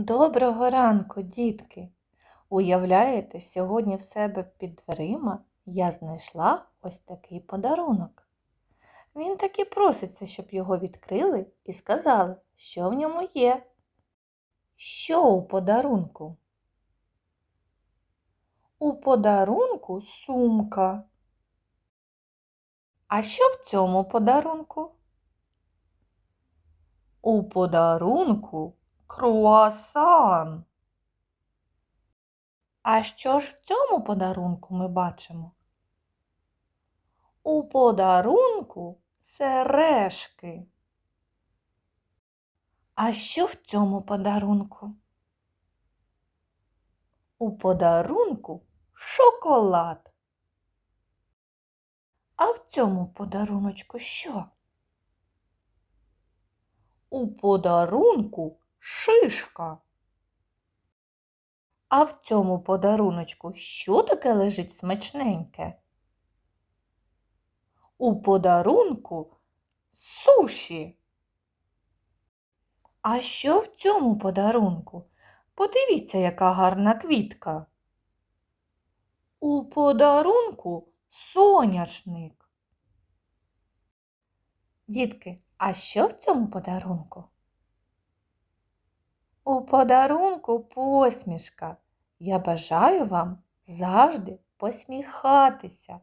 Доброго ранку, дітки! Уявляєте, сьогодні в себе під дверима я знайшла ось такий подарунок. Він таки проситься, щоб його відкрили і сказали, що в ньому є. Що у подарунку? У подарунку сумка. А що в цьому подарунку? У подарунку круасан. А що ж в цьому подарунку ми бачимо? У подарунку сережки. А що в цьому подарунку? У подарунку шоколад. А в цьому подаруночку що? У подарунку шишка. А в цьому подаруночку що таке лежить смачненьке? У подарунку суші. А що в цьому подарунку? Подивіться, яка гарна квітка. У подарунку соняшник. Дітки, а що в цьому подарунку? У подарунку посмішка. Я бажаю вам завжди посміхатися.